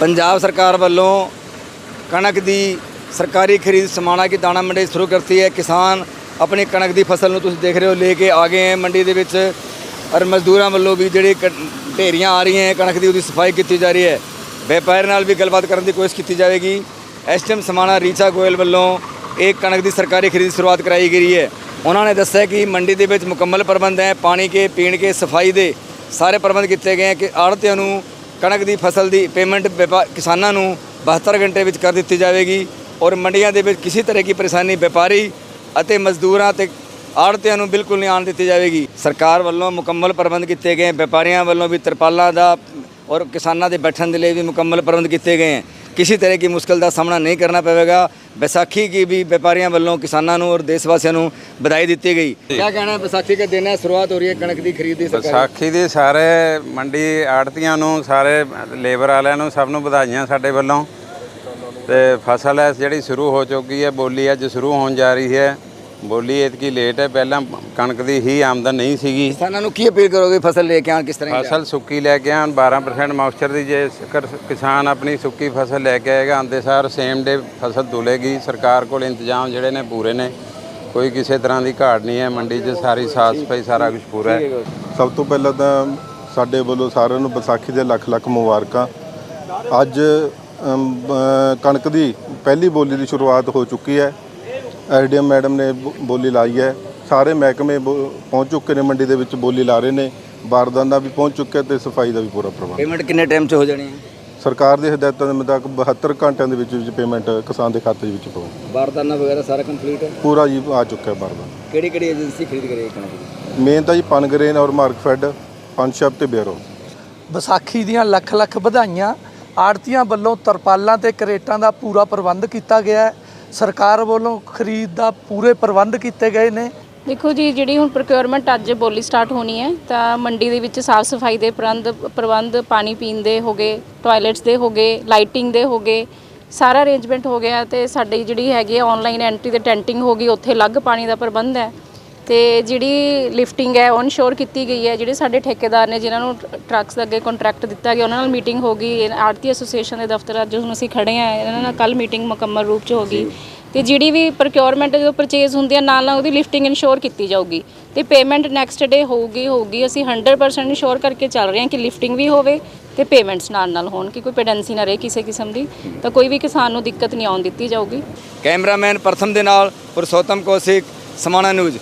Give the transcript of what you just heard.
ਪੰਜਾਬ ਸਰਕਾਰ ਵੱਲੋਂ ਕਣਕ ਦੀ ਸਰਕਾਰੀ ਖਰੀਦ ਸਮਾਣਾ ਕੀ ਦਾਣਾ ਮੰਡੀ ਸ਼ੁਰੂ ਕਰਤੀ ਹੈ। ਕਿਸਾਨ ਆਪਣੀ ਕਣਕ ਦੀ ਫਸਲ ਨੂੰ ਤੁਸੀਂ ਦੇਖ ਰਹੇ ਹੋ, ਲੈ ਕੇ ਆ ਗਏ ਹੈ। ਮੰਡੀ ਦੇ ਵਿੱਚ ਔਰ ਮਜ਼ਦੂਰਾਂ ਵੱਲੋਂ ਵੀ ਜਿਹੜੀ ਕ- ਢੇਰੀਆਂ ਆ ਰਹੀਆਂ ਹੈ, ਕਣਕ ਦੀ ਉਹਦੀ ਸਫ਼ਾਈ ਕੀਤੀ ਜਾ ਰਹੀ ਹੈ। ਵਪਾਰੀ ਨਾਲ ਵੀ ਗੱਲਬਾਤ ਕਰਨ ਦੀ ਕੋਸ਼ਿਸ਼ ਕੀਤੀ ਜਾਵੇਗੀ। ਐਸਟੀਐਮ ਸਮਾਣਾ ਰੀਚਾ ਗੋਇਲ ਵੱਲੋਂ ਇਹ ਕਣਕ ਦੀ ਸਰਕਾਰੀ ਖਰੀਦ ਸ਼ੁਰੂਆਤ ਕਰਾਈ ਗਈ ਹੈ। ਉਹਨਾਂ ਨੇ ਦੱਸਿਆ ਕਿ ਮੰਡੀ ਦੇ ਵਿੱਚ ਮੁਕੰਮਲ ਪ੍ਰਬੰਧ ਹੈ। ਪਾਣੀ ਕੇ, ਪੀਣ ਕੇ, ਸਫ਼ਾਈ ਦੇ ਸਾਰੇ ਪ੍ਰਬੰਧ ਕੀਤੇ ਗਏ ਹੈ ਕਿ ਆੜ੍ਹਤੀਆਂ ਨੂੰ ਕਣਕ ਦੀ ਫਸਲ ਦੀ ਪੇਮੈਂਟ ਵਪਾ- ਕਿਸਾਨਾਂ ਨੂੰ 72 ਘੰਟੇ ਵਿੱਚ ਕਰ ਦਿੱਤੀ ਜਾਵੇਗੀ ਔਰ ਮੰਡੀਆਂ ਦੇ ਵਿੱਚ ਕਿਸੇ ਤਰ੍ਹਾਂ ਦੀ ਪਰੇਸ਼ਾਨੀ ਵਪਾਰੀ ਅਤੇ ਮਜ਼ਦੂਰਾਂ ਤੇ ਆੜ੍ਹਤੀਆਂ ਨੂੰ ਬਿਲਕੁਲ ਨਹੀਂ ਆਉਣ ਦਿੱਤੀ ਜਾਵੇਗੀ। ਸਰਕਾਰ ਵੱਲੋਂ ਮੁਕੰਮਲ ਪ੍ਰਬੰਧ ਕੀਤੇ ਗਏ। ਵਪਾਰੀਆਂ ਵੱਲੋਂ ਵੀ ਤਰਪਾਲਾਂ ਦਾ ਔਰ ਕਿਸਾਨਾਂ ਦੇ ਬੈਠਣ ਦੇ ਲਈ ਵੀ ਮੁਕੰਮਲ ਪ੍ਰਬੰਧ ਕੀਤੇ ਗਏ। हैं किसी तरह की मुश्किल का सामना नहीं करना पड़ेगा बैसाखी की भी व्यापारियों वालों किसानों ਨੂੰ ਔਰ ਦੇਸ਼ਵਾਸੀਆਂ ਨੂੰ ਵਧਾਈ ਦਿੱਤੀ ਗਈ ਕੀ ਕਹਿਣਾ ਹੈ ਵਿਸਾਖੀ ਦੇ ਦਿਨ ਹੈ ਸ਼ੁਰੂਆਤ ਹੋ ਰਹੀ ਹੈ ਕਣਕ ਦੀ ਖਰੀਦ ਦੀ ਸਰਕਾਰੀ ਵਿਸਾਖੀ ਦੇ ਸਾਰੇ ਮੰਡੀ ਆੜਤੀਆਂ ਨੂੰ ਸਾਰੇ ਲੇਬਰ ਵਾਲਿਆਂ ਨੂੰ ਸਭ ਨੂੰ ਵਧਾਈਆਂ ਸਾਡੇ ਵੱਲੋਂ ਤੇ ਫਸਲ ਹੈ ਜਿਹੜੀ ਸ਼ੁਰੂ ਹੋ ਚੁੱਕੀ ਹੈ ਬੋਲੀ ਅੱਜ ਸ਼ੁਰੂ ਹੋਣ ਜਾ ਰਹੀ ਹੈ ਬੋਲੀ ਇਤਕੀ ਲੇਟ ਹੈ ਪਹਿਲਾਂ ਕਣਕ ਦੀ ਹੀ ਆਮਦਨ ਨਹੀਂ ਸੀਗੀ। ਕਿਸਾਨਾਂ ਨੂੰ ਕੀ ਅਪੀਲ ਕਰੋਗੇ ਫਸਲ ਲੈ ਕੇ ਆਉਣ ਕਿਸ ਤਰ੍ਹਾਂ ਫਸਲ ਸੁੱਕੀ ਲੈ ਕੇ ਆਉਣ 12% ਮੌਇਸਚਰ ਦੀ ਜੇ ਕਰ- ਕਿਸਾਨ ਆਪਣੀ ਸੁੱਕੀ ਫਸਲ ਲੈ ਕੇ ਆਏਗਾ ਆਂਦੇ ਸਾਰ ਸੇਮ ਡੇ ਫਸਲ ਤੁਲੇਗੀ ਸਰਕਾਰ ਕੋਲ ਇੰਤਜ਼ਾਮ ਜਿਹੜੇ ਨੇ ਪੂਰੇ ਨੇ। ਕੋਈ ਕਿਸੇ ਤਰ੍ਹਾਂ ਦੀ ਘਾਟ ਨਹੀਂ ਹੈ ਮੰਡੀ 'ਚ ਸਾਰੀ ਸਾਫ਼ ਸਫ਼ਾਈ ਸਾਰਾ ਕੁਝ ਪੂਰਾ ਹੈ। ਸਭ ਤੋਂ ਪਹਿਲਾਂ ਤਾਂ ਸਾਡੇ ਵੱਲੋਂ ਸਾਰਿਆਂ ਨੂੰ ਵਿਸਾਖੀ ਦੇ ਲੱਖ ਲੱਖ ਮੁਬਾਰਕਾਂ। ਅੱਜ ਕਣਕ ਦੀ ਪਹਿਲੀ ਬੋਲੀ ਦੀ ਸ਼ੁਰੂਆਤ ਹੋ ਚੁੱਕੀ ਹੈ। ਐਡੀਐਮ ਮੈਡਮ ਨੇ ਬੋ- ਬੋਲੀ ਲਾਈ ਹੈ। ਸਾਰੇ ਮਹਿਕਮੇ ਬੋ- ਪਹੁੰਚ ਚੁੱਕੇ ਨੇ ਮੰਡੀ ਦੇ ਵਿੱਚ ਬੋਲੀ ਲਾ ਰਹੇ ਨੇ। ਬਾਰਦਾਨਾ ਦਾ ਵੀ ਪਹੁੰਚ ਚੁੱਕਿਆ ਤੇ ਸਫ਼ਾਈ ਦਾ ਵੀ ਪੂਰਾ ਪ੍ਰਬੰਧ। ਪੇਮੈਂਟ ਕਿੰਨੇ ਟਾਈਮ 'ਚ ਹੋ ਜਾਣੀ ਹੈ? ਸਰਕਾਰ ਦੇ ਹਦਾਇਤਾਂ ਦੇ ਮੁਤਾਬਕ 72 ਘੰਟਿਆਂ ਦੇ ਵਿੱਚ ਵਿੱਚ ਪੇਮੈਂਟ ਕਿਸਾਨ ਦੇ ਖਾਤੇ ਵਿੱਚ ਪਊ। ਬਾਰਦਾਨਾ ਵਗੈਰਾ ਸਾਰਾ ਕੰਪਲੀਟ ਹੈ? ਪੂਰਾ ਜੀ ਆ ਚੁੱਕਾ ਹੈ ਬਾਰਦਾਨਾ ਕਿਹੜੀ ਕਿਹੜੀ ਏਜੰਸੀ ਖਰੀਦ ਕਰੇਗੀ ਕਣਕ ਦੀ? ਮੇਨ ਤਾਂ ਜੀ ਪਨਗਰੇਨ ਔਰ ਮਾਰਕਫੈਡ ਪੰਚਸ਼ਪ ਤੇ ਬੇਰੋ ਵਿਸਾਖੀ ਦੀਆਂ ਲੱਖ ਲੱਖ ਵਧਾਈਆਂ। ਆੜਤੀਆਂ ਵੱਲੋਂ ਤਰਪਾਲਾਂ ਤੇ ਕਰੇਟਾਂ ਦਾ ਪੂਰਾ ਪ੍ਰਬੰਧ ਕੀਤਾ ਗਿਆ ਹੈ। ਸਰਕਾਰ ਵੱਲੋਂ ਖਰੀਦ ਦਾ ਪੂਰੇ ਪ੍ਰਬੰਧ ਕੀਤੇ ਗਏ ਨੇ। ਦੇਖੋ ਜੀ, ਜਿਹੜੀ ਹੁਣ ਪ੍ਰੋਕਿਉਰਮੈਂਟ ਅੱਜ ਬੋਲੀ ਸਟਾਰਟ ਹੋਣੀ ਹੈ, ਤਾਂ ਮੰਡੀ ਦੇ ਵਿੱਚ ਸਾਫ਼ ਸਫ਼ਾਈ ਦੇ ਪ੍ਰਬੰਧ ਪ੍ਰਬੰਧ, ਪਾਣੀ ਪੀਣ ਦੇ ਹੋਗੇ ਟਾਇਲਟਸ ਦੇ ਹੋਗੇ ਲਾਈਟਿੰਗ ਦੇ ਹੋਗੇ ਸਾਰਾ ਅਰੇਂਜਮੈਂਟ ਹੋ ਗਿਆ ਤੇ ਸਾਡੀ ਜਿਹੜੀ ਹੈਗੀ ਆਨਲਾਈਨ ਐਂਟਰੀ ਤੇ ਟੈਂਟਿੰਗ ਹੋ ਗਈ, ਉੱਥੇ ਅਲੱਗ ਪਾਣੀ ਦਾ ਪ੍ਰਬੰਧ ਹੈ। ਤੇ ਜਿਹੜੀ ਲਿਫਟਿੰਗ ਹੈ ਔਨ ਸ਼ੋਰ ਕੀਤੀ ਗਈ ਹੈ। ਜਿਹੜੇ ਸਾਡੇ ਠੇਕੇਦਾਰ ਨੇ ਜਿਨ੍ਹਾਂ ਨੂੰ ਟਰੱਕਸ ਦਾ ਅੱਗੇ ਕੰਟਰੈਕਟ ਦਿੱਤਾ ਗਿਆ ਉਹਨਾਂ ਨਾਲ ਮੀਟਿੰਗ ਹੋ ਗਈ। ਆੜਤੀ ਐਸੋਸੀਏਸ਼ਨ ਦੇ ਦਫ਼ਤਰ ਅੱਜ ਹੁਣ ਅਸੀਂ ਖੜੇ ਆ ਇਹਨਾਂ ਨਾਲ ਕੱਲ ਮੀਟਿੰਗ ਮੁਕੰਮਲ ਰੂਪ ਚ ਹੋ ਗਈ। ਤੇ ਜਿਹੜੀ ਵੀ ਪ੍ਰੋਕਿਉਰਮੈਂਟ ਜਦੋਂ ਪਰਚੇਜ਼ ਹੁੰਦੀ ਹੈ ਨਾਲ ਨਾਲ ਉਹਦੀ ਲਿਫਟਿੰਗ ਇਨਸ਼ੋਰ ਕੀਤੀ ਜਾਊਗੀ। ਤੇ ਪੇਮੈਂਟ ਨੈਕਸਟ ਡੇ ਹੋਊਗੀ ਹੋਊਗੀ। ਅਸੀਂ 100% ਇਨਸ਼ੋਰ ਕਰਕੇ ਚੱਲ ਰਹੇ ਹਾਂ ਕਿ ਲਿਫਟਿੰਗ ਵੀ ਹੋਵੇ ਤੇ ਪੇਮੈਂਟਸ ਨਾਲ ਨਾਲ ਹੋਣ ਕਿ ਕੋਈ ਪੈਡੈਂਸੀ ਨਾ ਰਹੇ ਕਿਸੇ ਕਿਸਮ ਦੀ। ਤਾਂ ਕੋਈ ਵੀ ਕਿਸਾਨ ਨੂੰ ਦਿੱਕਤ ਨਹੀਂ ਆਉਣ ਦਿੱਤੀ ਜਾਊਗੀ। ਕੈਮਰਾਮੈਨ ਪ੍ਰਥਮ ਦੇ ਨਾਲ ਪੁਰਸ਼ੋਤਮ ਕੌਸ਼ਿਕ ਸਮਾਣਾ ਨਿਊਜ਼